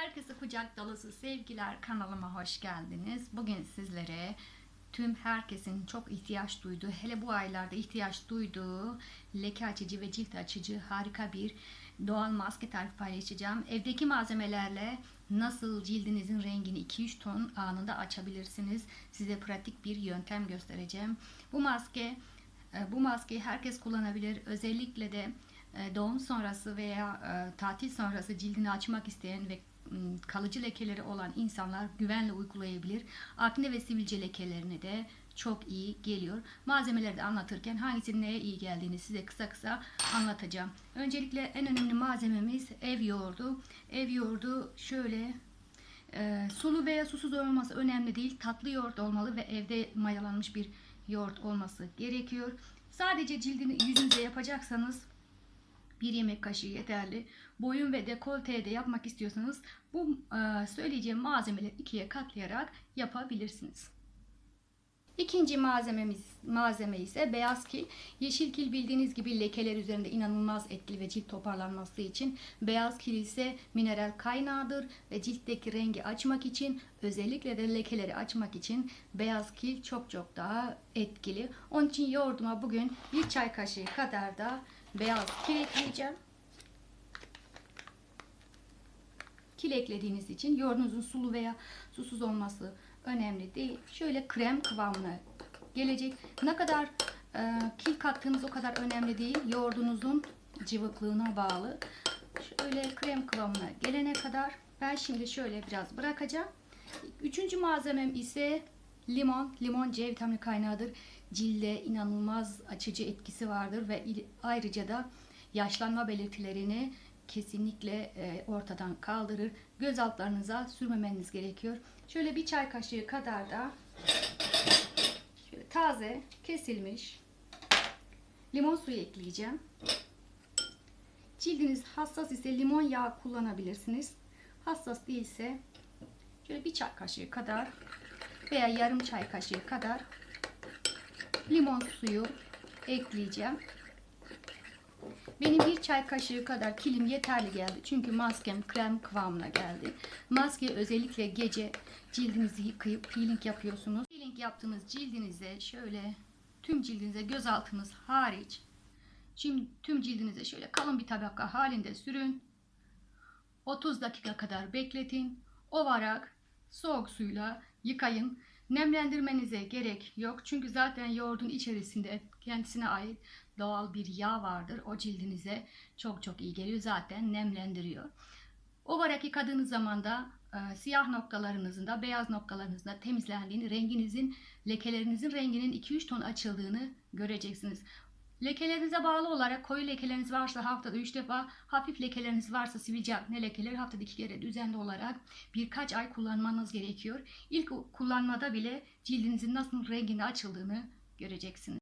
Herkese kucak dolusu sevgiler kanalıma hoş geldiniz. Bugün sizlere tüm herkesin çok ihtiyaç duyduğu, hele bu aylarda ihtiyaç duyduğu leke açıcı ve cilt açıcı harika bir doğal maske tarifi paylaşacağım. Evdeki malzemelerle nasıl cildinizin rengini 2-3 ton anında açabilirsiniz. Size pratik bir yöntem göstereceğim. Bu maske e, bu maskeyi herkes kullanabilir. Özellikle de e, doğum sonrası veya e, tatil sonrası cildini açmak isteyen ve kalıcı lekeleri olan insanlar güvenle uygulayabilir. Akne ve sivilce lekelerine de çok iyi geliyor. Malzemeleri de anlatırken hangisinin neye iyi geldiğini size kısa kısa anlatacağım. Öncelikle en önemli malzememiz ev yoğurdu. Ev yoğurdu şöyle e, sulu veya susuz olması önemli değil. Tatlı yoğurt olmalı ve evde mayalanmış bir yoğurt olması gerekiyor. Sadece cildini yüzünüze yapacaksanız bir yemek kaşığı yeterli. Boyun ve dekolteye de yapmak istiyorsanız bu e, söyleyeceğim malzemeleri ikiye katlayarak yapabilirsiniz. İkinci malzememiz malzeme ise beyaz kil. Yeşil kil bildiğiniz gibi lekeler üzerinde inanılmaz etkili ve cilt toparlanması için. Beyaz kil ise mineral kaynağıdır ve ciltteki rengi açmak için özellikle de lekeleri açmak için beyaz kil çok çok daha etkili. Onun için yoğurduma bugün bir çay kaşığı kadar da beyaz kil ekleyeceğim. Kil eklediğiniz için yoğurdunuzun sulu veya susuz olması önemli değil. Şöyle krem kıvamına gelecek. Ne kadar e, kil kattığınız o kadar önemli değil. Yoğurdunuzun cıvıklığına bağlı. Şöyle krem kıvamına gelene kadar ben şimdi şöyle biraz bırakacağım. Üçüncü malzemem ise limon. Limon C vitamini kaynağıdır. Cilde inanılmaz açıcı etkisi vardır ve ayrıca da yaşlanma belirtilerini kesinlikle e, ortadan kaldırır. Göz altlarınıza sürmemeniz gerekiyor. Şöyle bir çay kaşığı kadar da şöyle taze kesilmiş limon suyu ekleyeceğim. Cildiniz hassas ise limon yağı kullanabilirsiniz. Hassas değilse şöyle bir çay kaşığı kadar veya yarım çay kaşığı kadar limon suyu ekleyeceğim. Benim bir çay kaşığı kadar kilim yeterli geldi. Çünkü maskem krem kıvamına geldi. Maske özellikle gece cildinizi yıkayıp peeling yapıyorsunuz. Peeling yaptığınız cildinize şöyle tüm cildinize göz altınız hariç şimdi tüm cildinize şöyle kalın bir tabaka halinde sürün. 30 dakika kadar bekletin. Ovarak soğuk suyla yıkayın. Nemlendirmenize gerek yok. Çünkü zaten yoğurdun içerisinde kendisine ait doğal bir yağ vardır. O cildinize çok çok iyi geliyor. Zaten nemlendiriyor. Ovarak yıkadığınız zaman da e, siyah noktalarınızın da beyaz noktalarınızın da temizlendiğini, renginizin, lekelerinizin renginin 2-3 ton açıldığını göreceksiniz. Lekelerinize bağlı olarak koyu lekeleriniz varsa haftada 3 defa, hafif lekeleriniz varsa sivilce akne lekeleri haftada 2 kere düzenli olarak birkaç ay kullanmanız gerekiyor. İlk kullanmada bile cildinizin nasıl rengini açıldığını göreceksiniz.